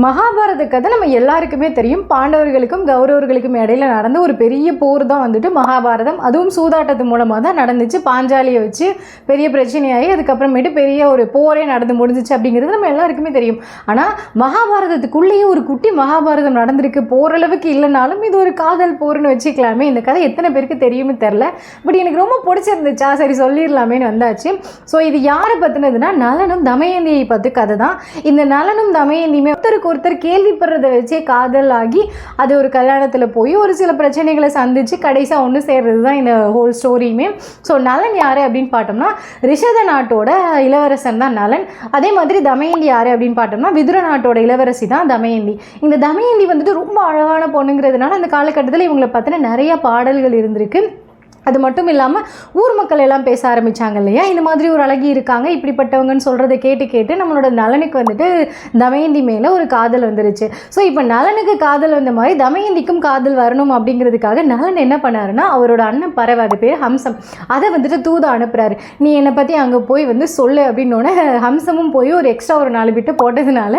மகாபாரத கதை நம்ம எல்லாருக்குமே தெரியும். பாண்டவர்களுக்கும் கௌரவர்களுக்கும் இடையில நடந்த ஒரு பெரிய போர் தான் வந்துட்டு மகாபாரதம். அதுவும் சூதாட்டத்து மூலமாக தான் நடந்துச்சு. பாஞ்சாலியை வச்சு பெரிய பிரச்சனையாகி அதுக்கப்புறமேட்டு பெரிய ஒரு போரே நடந்து முடிஞ்சிச்சு அப்படிங்கிறது நம்ம எல்லாருக்குமே தெரியும். ஆனால் மகாபாரதத்துக்குள்ளேயே ஒரு குட்டி மகாபாரதம் நடந்திருக்கு. போரளவுக்கு இல்லைனாலும் இது ஒரு காதல் போர்னு வச்சுக்கலாமே. இந்த கதை எத்தனை பேருக்கு தெரியும்னு தெரில பட் எனக்கு ரொம்ப பிடிச்சிருந்துச்சா? சரி சொல்லிடலாமேன்னு வந்தாச்சு. ஸோ இது யாரை பற்றினதுன்னா நலனும் தமயந்தியை பற்றி கதை தான். இந்த நலனும் தமயந்தியுமே ஒருத்தருக்கு ஒருத்தர் கேள்விப்படுறத வச்சே காதல் ஆகி அது ஒரு கல்யாணத்தில் போய் ஒரு சில பிரச்சனைகளை சந்தித்து கடைசியாக ஒன்று சேர்றது தான் இந்த ஹோல் ஸ்டோரியுமே ஸோ நலன் யார் அப்படின்னு பார்த்தோம்னா ரிஷத நாட்டோட இளவரசன் தான் நலன். அதே மாதிரி தமயந்தி யார் அப்படின்னு பார்த்தோம்னா விதுர நாட்டோட இளவரசி தான் தமயந்தி. இந்த தமயந்தி வந்துட்டு ரொம்ப அழகான பொண்ணுங்கிறதுனால அந்த காலகட்டத்தில் இவங்களை பற்றின நிறைய பாடல்கள் இருந்திருக்கு. அது மட்டும் இல்லாமல் ஊர் மக்கள் எல்லாம் பேச ஆரம்பிச்சாங்க இல்லையா? இந்த மாதிரி ஒரு அழகி இருக்காங்க. இப்படிப்பட்டவங்கன்னு சொல்கிறத கேட்டு கேட்டு நம்மளோட நலனுக்கு வந்துட்டு தமயந்தி மேலே ஒரு காதல் வந்துருச்சு. ஸோ இப்போ நலனுக்கு காதல் வந்த மாதிரி தமயந்திக்கும் காதல் வரணும் அப்படிங்கிறதுக்காக நலன் என்ன பண்ணாருன்னா அவரோட அண்ணன் பறவை அது பேர் ஹம்சம். அதை வந்துட்டு தூத அனுப்புகிறாரு நீ என்னை பற்றி அங்கே போய் வந்து சொல்லு அப்படின்னோடனே ஹம்சமும் போய் ஒரு எக்ஸ்ட்ரா ஒரு நாலு விட்டு போட்டதுனால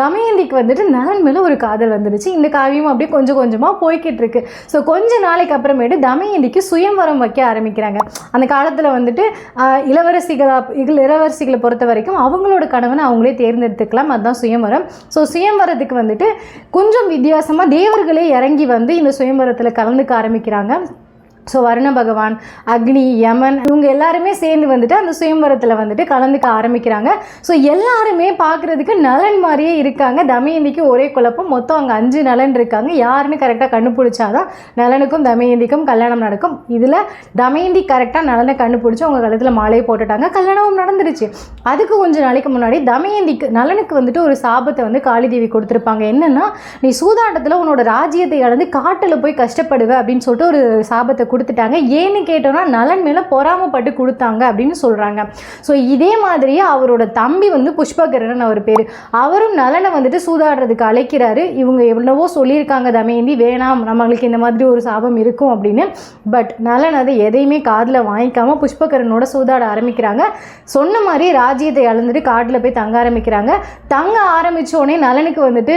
தமயந்திக்கு வந்துட்டு நலன் மேலே ஒரு காதல் வந்துருச்சு. இந்த காவியம் அப்படியே கொஞ்சம் கொஞ்சமாக போய்கிட்டு இருக்கு. ஸோ கொஞ்ச நாளைக்கு அப்புறமேட்டு தமயந்திக்கு சுயம்வரம் வைக்க ஆரம்பிக்கிறாங்க. அந்த காலத்தில் வந்துட்டு இளவரசிகளை இளவரசிகளை பொறுத்த வரைக்கும் அவங்களோட கணவனை அவங்களே தேர்ந்தெடுத்துக்கலாம். அதுதான் சுயம்பரம் ஸோ சுயம்வரத்துக்கு வந்துட்டு கொஞ்சம் வித்தியாசமாக தேவர்களே இறங்கி வந்து இந்த சுயம்பரத்தில் கலந்துக்க ஆரம்பிக்கிறாங்க. ஸோ வருண பகவான் அக்னி யமன் இவங்க எல்லாருமே சேர்ந்து வந்துட்டு அந்த சுயம்பரத்தில் வந்துட்டு கலந்துக்க ஆரம்பிக்கிறாங்க. ஸோ எல்லாருமே பார்க்குறதுக்கு நலன் மாதிரியே இருக்காங்க. தமயந்திக்கு ஒரே குழப்பம். மொத்தம் அங்கே அஞ்சு நலன் இருக்காங்க. யாருன்னு கரெக்டாக கண்டுபிடிச்சாதான் நலனுக்கும் தமயந்திக்கும் கல்யாணம் நடக்கும். இதில் தமயந்தி கரெக்டாக நலனை கண்டுபிடிச்சி அவங்க கழுத்தில் மாலையை போட்டுட்டாங்க. கல்யாணமும் நடந்துருச்சு. அதுக்கு கொஞ்சம் நாளைக்கு முன்னாடி தமயந்திக்கு நலனுக்கு வந்துட்டு ஒரு சாபத்தை வந்து காளிதேவி கொடுத்துருப்பாங்க. என்னன்னா நீ சூதாட்டத்தில் உன்னோட ராஜ்யத்தை இழந்து காட்டில் போய் கஷ்டப்படுவ அப்படின்னு சொல்லிட்டு ஒரு சாபத்தை கொடுத்துட்டாங்க. ஏன்னு கேட்டோம்னா நலன் மேலே பொறாமப்பட்டு கொடுத்தாங்க அப்படின்னு சொல்கிறாங்க ஸோ இதே மாதிரியே அவரோட தம்பி வந்து புஷ்பகரன் அவர் பேர். அவரும் நலனை வந்துட்டு சூதாடுறதுக்கு அழைக்கிறாரு. இவங்க எவ்வளவோ சொல்லியிருக்காங்க தமேந்தி வேணாம் நம்மளுக்கு இந்த மாதிரி ஒரு சாபம் இருக்கும் அப்படின்னு. பட் நலன் அதை எதையுமே காதில் வாங்கிக்காம புஷ்பகரனோட சூதாட ஆரம்பிக்கிறாங்க. சொன்ன மாதிரி ராஜ்யத்தை இழந்துட்டு காட்டில் போய் தங்க ஆரம்பிக்கிறாங்க. தங்க ஆரம்பிச்ச உடனே நலனுக்கு வந்துட்டு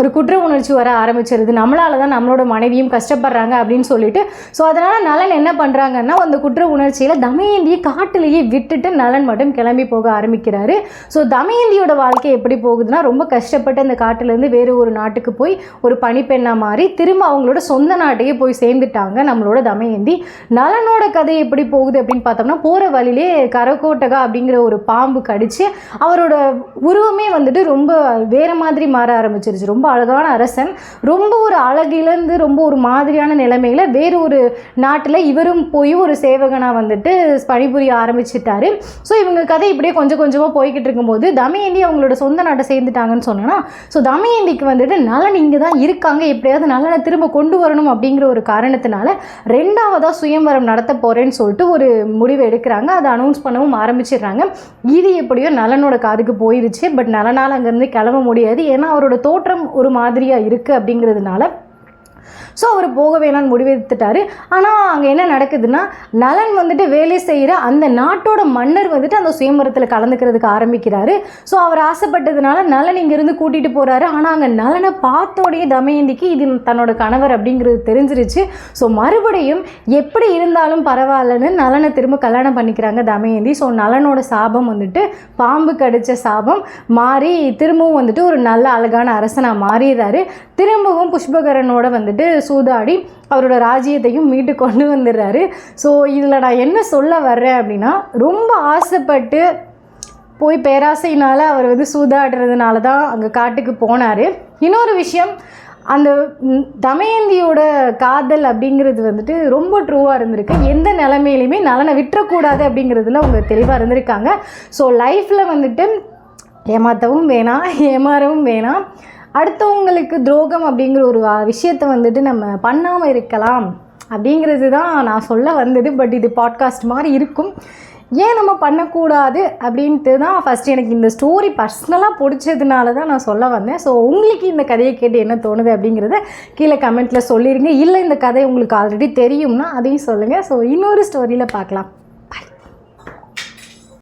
ஒரு குற்ற உணர்ச்சி வர ஆரம்பிச்சிருது. நம்மளால தான் நம்மளோட மனைவியும் கஷ்டப்படுறாங்க அப்படின்னு சொல்லிட்டு ஸோ அதனால் நலன் என்ன பண்ணுறாங்கன்னா அந்த குற்ற உணர்ச்சியில் தமயந்தியை காட்டிலேயே விட்டுட்டு நலன் மட்டும் கிளம்பி போக ஆரம்பிக்கிறாரு. ஸோ தமயந்தியோட வாழ்க்கை எப்படி போகுதுன்னா ரொம்ப கஷ்டப்பட்டு அந்த காட்டிலேருந்து வேறு ஒரு நாட்டுக்கு போய் ஒரு பனிப்பெண்ணாக மாறி திரும்ப அவங்களோட சொந்த நாட்டையே போய் சேர்ந்துட்டாங்க நம்மளோட தமயந்தி. நலனோட கதை எப்படி போகுது அப்படின்னு பார்த்தோம்னா போகிற வழியிலே கரகோட்டகா அப்படிங்கிற ஒரு பாம்பு கடித்து அவரோட உருவமே வந்துட்டு ரொம்ப வேறு மாதிரி மாற ஆரம்பிச்சிருச்சு. ரொம்ப ரொம்ப அழகான அரசன். ரொம்ப ஒரு அழகிலிருந்து ரொம்ப ஒரு மாதிரியான நிலைமையில் வேறு ஒரு நாட்டில் இவரும் போய் ஒரு சேவகனாக வந்துட்டு பணிபுரிய ஆரம்பிச்சிட்டாரு. ஸோ இவங்க கதை இப்படியே கொஞ்சம் கொஞ்சமாக போய்கிட்டு இருக்கும்போது தமயந்தி அவங்களோட சொந்த நாட்டை சேர்ந்துட்டாங்கன்னு சொன்னோன்னா ஸோ தமயந்திக்கு வந்துட்டு நலன் இங்கே தான் இருக்காங்க. எப்படியாவது நலனை திரும்ப கொண்டு வரணும் அப்படிங்கிற ஒரு காரணத்தினால ரெண்டாவதாக சுயம்வரம் நடத்த போகிறேன்னு சொல்லிட்டு ஒரு முடிவு எடுக்கிறாங்க. அதை அனௌன்ஸ் பண்ணவும் ஆரம்பிச்சிடுறாங்க. இது எப்படியோ நலனோட காதுக்கு போயிருச்சு. பட் நலனால் அங்கேருந்து கிளம்ப முடியாது. ஏன்னா அவரோட தோற்றம் ஒரு மாதிரியாக இருக்குது அப்படிங்கிறதுனால ஸோ அவர் போக வேணாம்னு முடிவெடுத்துட்டாரு. ஆனால் அங்கே என்ன நடக்குதுன்னா நலன் வந்துட்டு வேலை செய்கிற அந்த நாட்டோட மன்னர் வந்துட்டு அந்த சுயம்பரத்தில் கலந்துக்கிறதுக்கு ஆரம்பிக்கிறாரு. ஸோ அவர் ஆசைப்பட்டதுனால நலன் இங்கேருந்து கூட்டிகிட்டு போகிறாரு ஆனால் அங்கே நலனை பார்த்தோடைய தமயந்திக்கு இது தன்னோட கணவர் அப்படிங்கிறது தெரிஞ்சிருச்சு. ஸோ மறுபடியும் எப்படி இருந்தாலும் பரவாயில்லன்னு நலனை திரும்ப கல்யாணம் பண்ணிக்கிறாங்க தமயந்தி. ஸோ நலனோட சாபம் வந்துட்டு பாம்பு கடித்த சாபம் மாறி திரும்பவும் வந்துட்டு ஒரு நல்ல அழகான அரசனாக மாறிடுறாரு. திரும்பவும் புஷ்பகரனோட வந்துட்டு சூதாடி அவரோட ராஜ்யத்தையும் மீட்டு கொண்டு வந்துடுறாரு. ஸோ இதில் நான் என்ன சொல்ல வர்றேன் அப்படின்னா ரொம்ப ஆசைப்பட்டு போய் பேராசையினால் அவர் வந்து சூதாடுறதுனால தான் அங்கே காட்டுக்கு போனார். இன்னொரு விஷயம் அந்த தமயந்தியோட காதல் அப்படிங்கிறது வந்துட்டு ரொம்ப ட்ரூவாக இருந்திருக்கு. எந்த நிலமையிலையுமே நலனை விட்டுறக்கூடாது அப்படிங்கிறதுல அவங்க தெளிவாக இருந்திருக்காங்க. ஸோ லைஃப்பில் வந்துட்டு ஏமாற்றவும் வேணாம் ஏமாறவும் வேணாம். அடுத்தவங்களுக்கு துரோகம் அப்படிங்கிற ஒரு விஷயத்தை வந்துட்டு நம்ம பண்ணாமல் இருக்கலாம் அப்படிங்கிறது தான் நான் சொல்ல வந்தது. பட் இது பாட்காஸ்ட் மாதிரி இருக்கும். ஏன் நம்ம பண்ணக்கூடாது அப்படின்ட்டு தான் ஃபஸ்ட் எனக்கு இந்த ஸ்டோரி பர்சனலாக பிடிச்சதுனால தான் நான் சொல்ல வந்தேன். ஸோ உங்களுக்கு இந்த கதையை கேட்டு என்ன தோணுது அப்படிங்கிறத கீழே கமெண்ட்டில் சொல்லிடுங்க இல்லை இந்த கதை உங்களுக்கு ஆல்ரெடி தெரியும்னா அதையும் சொல்லுங்கள் ஸோ இன்னொரு ஸ்டோரியில் பார்க்கலாம்.